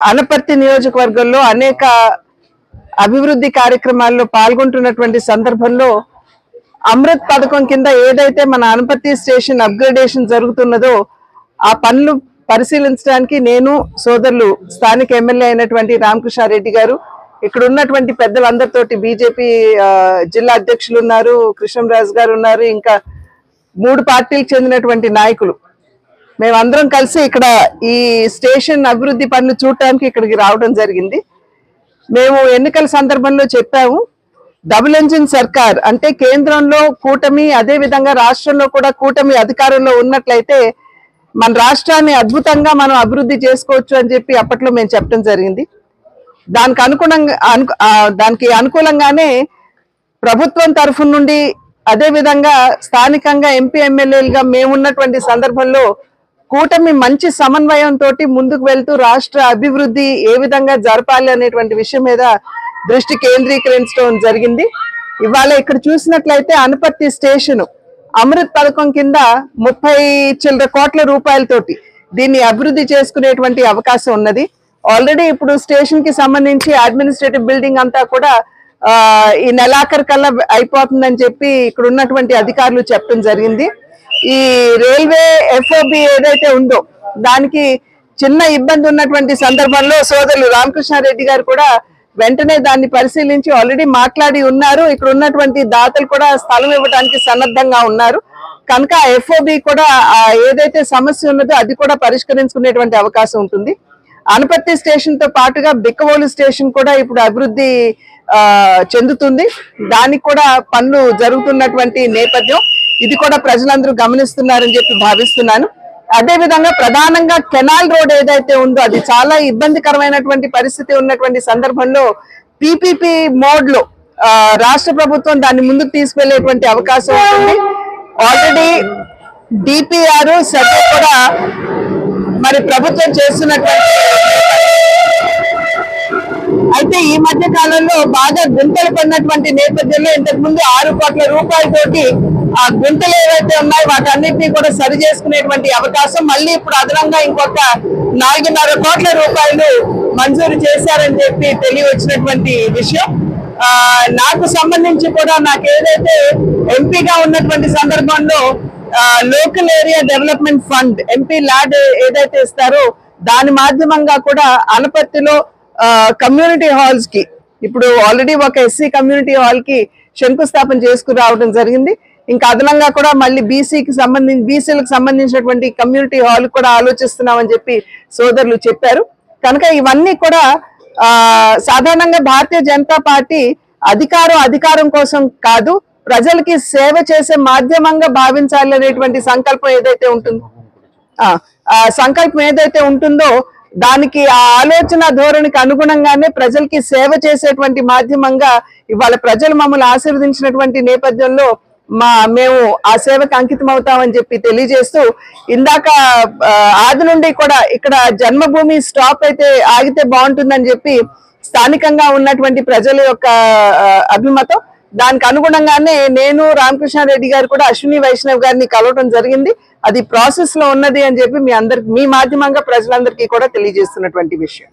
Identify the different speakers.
Speaker 1: అనపర్తి నియోజకవర్గంలో అనేక అభివృద్ధి కార్యక్రమాల్లో పాల్గొంటున్నటువంటి సందర్భంలో అమృత్ పథకం కింద ఏదైతే మన అనపర్తి స్టేషన్ అప్గ్రేడేషన్ జరుగుతున్నదో ఆ పనులు పరిశీలించడానికి నేను సోదరులు స్థానిక ఎమ్మెల్యే అయినటువంటి రామకృష్ణారెడ్డి గారు ఇక్కడ ఉన్నటువంటి పెద్దలందరితోటి బీజేపీ జిల్లా అధ్యక్షులు ఉన్నారు కృష్ణరాజు గారు ఉన్నారు ఇంకా మూడు పార్టీలకు చెందినటువంటి నాయకులు. మేమందరం కలిసి ఇక్కడ ఈ స్టేషన్ అభివృద్ధి పనులు చూడటానికి ఇక్కడికి రావడం జరిగింది. మేము ఎన్నికల సందర్భంలో చెప్పాము డబుల్ ఇంజిన్ సర్కార్ అంటే కేంద్రంలో కూటమి అదే విధంగా రాష్ట్రంలో కూడా కూటమి అధికారంలో ఉన్నట్లయితే మన రాష్ట్రాన్ని అద్భుతంగా మనం అభివృద్ధి చేసుకోవచ్చు అని చెప్పి అప్పట్లో మేము చెప్పడం జరిగింది. దానికి అనుగుణంగా అను- దానికి అనుకూలంగానే ప్రభుత్వం తరఫు నుండి అదే విధంగా స్థానికంగా ఎంపీ ఎమ్మెల్యేలుగా మేమున్నటువంటి సందర్భంలో కూటమి మంచి సమన్వయంతో ముందుకు వెళ్తూ రాష్ట్ర అభివృద్ధి ఏ విధంగా జరపాలి అనేటువంటి విషయం మీద దృష్టి కేంద్రీకరించడం జరిగింది. ఇవాళ ఇక్కడ చూసినట్లయితే అనుపత్తి స్టేషన్ అమృత్ పథకం కింద ముప్పై చిల్లర కోట్ల రూపాయలతోటి దీన్ని అభివృద్ధి చేసుకునేటువంటి అవకాశం ఉన్నది. ఆల్రెడీ ఇప్పుడు స్టేషన్కి సంబంధించి అడ్మినిస్ట్రేటివ్ బిల్డింగ్ అంతా కూడా ఈ నెలాఖరు కల్లా అయిపోతుందని చెప్పి ఇక్కడ ఉన్నటువంటి అధికారులు చెప్పడం జరిగింది. ఈ రైల్వే ఎఫ్ఓబి ఏదైతే ఉందో దానికి చిన్న ఇబ్బంది ఉన్నటువంటి సందర్భంలో సోదరులు రామకృష్ణారెడ్డి గారు కూడా వెంటనే దాన్ని పరిశీలించి ఆల్రెడీ మాట్లాడి ఉన్నారు. ఇక్కడ ఉన్నటువంటి దాతలు కూడా స్థలం ఇవ్వడానికి సన్నద్ధంగా ఉన్నారు. కనుక ఎఫ్ఓబి కూడా ఏదైతే సమస్య ఉన్నదో అది కూడా పరిష్కరించుకునేటువంటి అవకాశం ఉంటుంది. అనపర్తి స్టేషన్తో పాటుగా బిక్కవోలు స్టేషన్ కూడా ఇప్పుడు అభివృద్ధి చెందుతుంది. దానికి కూడా పనులు జరుగుతున్నటువంటి నేపథ్యం. ఇది కూడా ప్రజలందరూ గమనిస్తున్నారని చెప్పి భావిస్తున్నాను. అదే విధంగా ప్రధానంగా కెనాల్ రోడ్ ఏదైతే ఉందో అది చాలా ఇబ్బందికరమైనటువంటి పరిస్థితి ఉన్నటువంటి సందర్భంలో పిపిపి మోడ్లో రాష్ట్ర ప్రభుత్వం దాన్ని ముందుకు తీసుకెళ్ళేటువంటి అవకాశం ఉంటుంది. ఆల్రెడీ డిపిఆర్ సర్వే కూడా మరి ప్రభుత్వం చేస్తున్నటువంటి మధ్య కాలంలో బాగా గుంతలు పడినటువంటి నేపథ్యంలో ఇంతకు ముందు ఆరు కోట్ల రూపాయలతోటి ఆ గుంతలు ఏవైతే ఉన్నాయో వాటన్నిటినీ కూడా సరి చేసుకునేటువంటి అవకాశం. మళ్ళీ ఇప్పుడు అదనంగా ఇంకొక నాలుగున్నర కోట్ల రూపాయలు మంజూరు చేశారని చెప్పి తెలియవచ్చినటువంటి విషయం. ఆ నాకు సంబంధించి కూడా నాకు ఏదైతే ఎంపీగా ఉన్నటువంటి సందర్భంలో local area development fund MP LAD ఏదైతే ఇస్తారో దాని మాధ్యమంగా కూడా అనపర్తిలో కమ్యూనిటీ హాల్స్కి. ఇప్పుడు ఆల్రెడీ ఒక ఎస్సీ కమ్యూనిటీ హాల్కి శంకుస్థాపన చేసుకుని రావడం జరిగింది. ఇంకా అదనంగా కూడా మళ్ళీ బీసీకి సంబంధించి బీసీలకు సంబంధించినటువంటి కమ్యూనిటీ హాల్ కూడా ఆలోచిస్తున్నామని చెప్పి సోదరులు చెప్పారు. కనుక ఇవన్నీ కూడా ఆ సాధారణంగా భారతీయ జనతా పార్టీ అధికారం అధికారం కోసం కాదు ప్రజలకి సేవ చేసే మాధ్యమంగా భావించాలి అనేటువంటి సంకల్పం ఏదైతే ఉంటుందో ఆ సంకల్పం ఏదైతే ఉంటుందో దానికి ఆ ఆలోచన ధోరణికి అనుగుణంగానే ప్రజలకి సేవ చేసేటువంటి మాధ్యమంగా ఇవాళ ప్రజలు మమ్మల్ని ఆశీర్వదించినటువంటి నేపథ్యంలో మా మేము ఆ సేవకు అంకితం అవుతామని చెప్పి తెలియజేస్తూ ఇందాక ఆది నుండి కూడా ఇక్కడ జన్మభూమి స్టాప్ అయితే ఆగితే బాగుంటుందని చెప్పి స్థానికంగా ఉన్నటువంటి ప్రజల యొక్క అభిమతం దానికి అనుగుణంగానే నేను రామకృష్ణారెడ్డి గారు కూడా అశ్విని వైష్ణవ్ గారిని కలవటం జరిగింది. అది ప్రాసెస్లో ఉన్నది అని చెప్పి మీ అందరికి మీ మాధ్యమంగా ప్రజలందరికీ కూడా తెలియజేస్తున్నటువంటి విషయం.